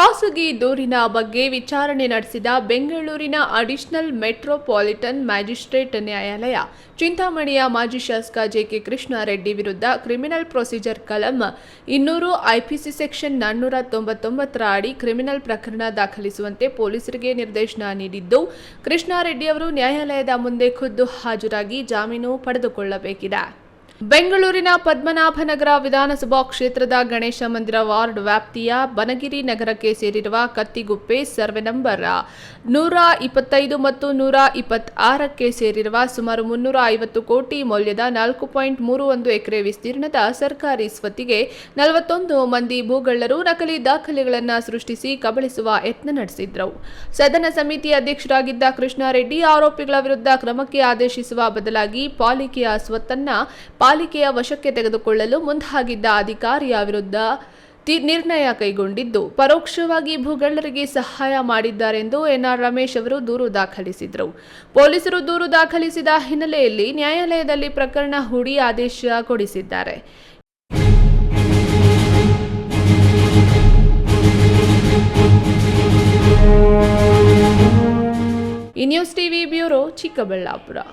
ಖಾಸಗಿ ದೂರಿನ ಬಗ್ಗೆ ವಿಚಾರಣೆ ನಡೆಸಿದ ಬೆಂಗಳೂರಿನ ಅಡಿಷನಲ್ ಮೆಟ್ರೋಪಾಲಿಟನ್ ಮ್ಯಾಜಿಸ್ಟ್ರೇಟ್ ನ್ಯಾಯಾಲಯ, ಚಿಂತಾಮಣಿಯ ಮಾಜಿ ಶಾಸಕ ಜೆಕೆ ಕೃಷ್ಣಾರೆಡ್ಡಿ ವಿರುದ್ಧ ಕ್ರಿಮಿನಲ್ ಪ್ರೊಸೀಜರ್ ಕಲಂ ಇನ್ನೂರು ಐಪಿಸಿ ಸೆಕ್ಷನ್ ನಾನ್ನೂರ ತೊಂಬತ್ತೊಂಬತ್ತರ ಅಡಿ ಕ್ರಿಮಿನಲ್ ಪ್ರಕರಣ ದಾಖಲಿಸುವಂತೆ ಪೊಲೀಸರಿಗೆ ನಿರ್ದೇಶನ ನೀಡಿದ್ದು, ಕೃಷ್ಣಾರೆಡ್ಡಿ ಅವರು ನ್ಯಾಯಾಲಯದ ಮುಂದೆ ಖುದ್ದು ಹಾಜರಾಗಿ ಜಾಮೀನು ಪಡೆದುಕೊಳ್ಳಬೇಕಿದೆ. ಬೆಂಗಳೂರಿನ ಪದ್ಮನಾಭನಗರ ವಿಧಾನಸಭಾ ಕ್ಷೇತ್ರದ ಗಣೇಶ ಮಂದಿರ ವಾರ್ಡ್ ವ್ಯಾಪ್ತಿಯ ಬನಗಿರಿ ನಗರಕ್ಕೆ ಸೇರಿರುವ ಕತ್ತಿಗುಪ್ಪೆ ಸರ್ವೆ ನಂಬರ್ ನೂರ ಇಪ್ಪತ್ತೈದು ಮತ್ತು ನೂರ ಇಪ್ಪತ್ತಾರಕ್ಕೆ ಸೇರಿರುವ ಸುಮಾರು ಮುನ್ನೂರ ಐವತ್ತು ಕೋಟಿ ಮೌಲ್ಯದ ನಾಲ್ಕು ಪಾಯಿಂಟ್ ಮೂರು ಒಂದು ಎಕರೆ ವಿಸ್ತೀರ್ಣದ ಸರ್ಕಾರಿ ಸ್ವತ್ತಿಗೆ ನಲವತ್ತೊಂದು ಮಂದಿ ಭೂಗಳ್ಳರು ನಕಲಿ ದಾಖಲೆಗಳನ್ನು ಸೃಷ್ಟಿಸಿ ಕಬಳಿಸುವ ಯತ್ನ ನಡೆಸಿದ್ರು. ಸದನ ಸಮಿತಿ ಅಧ್ಯಕ್ಷರಾಗಿದ್ದ ಕೃಷ್ಣಾರೆಡ್ಡಿ ಆರೋಪಿಗಳ ವಿರುದ್ಧ ಕ್ರಮಕ್ಕೆ ಆದೇಶಿಸುವ ಬದಲಾಗಿ ಪಾಲಿಕೆಯ ಸ್ವತ್ತನ್ನ ಪಾಲಿಕೆಯ ವಶಕ್ಕೆ ತೆಗೆದುಕೊಳ್ಳಲು ಮುಂದಾಗಿದ್ದ ಅಧಿಕಾರಿಯ ವಿರುದ್ಧ ನಿರ್ಣಯ ಕೈಗೊಂಡಿದ್ದು, ಪರೋಕ್ಷವಾಗಿ ಭೂಗಳ್ಳರಿಗೆ ಸಹಾಯ ಮಾಡಿದ್ದಾರೆಂದು ಎನ್ಆರ್ ರಮೇಶ್ ಅವರು ದೂರು ದಾಖಲಿಸಿದರು. ಪೊಲೀಸರು ದೂರು ದಾಖಲಿಸಿದ ಹಿನ್ನೆಲೆಯಲ್ಲಿ ನ್ಯಾಯಾಲಯದಲ್ಲಿ ಪ್ರಕರಣ ಹೂಡಿ ಆದೇಶ ಕೊಡಿಸಿದ್ದಾರೆ. Inews news TV bureau Chikkaballapur.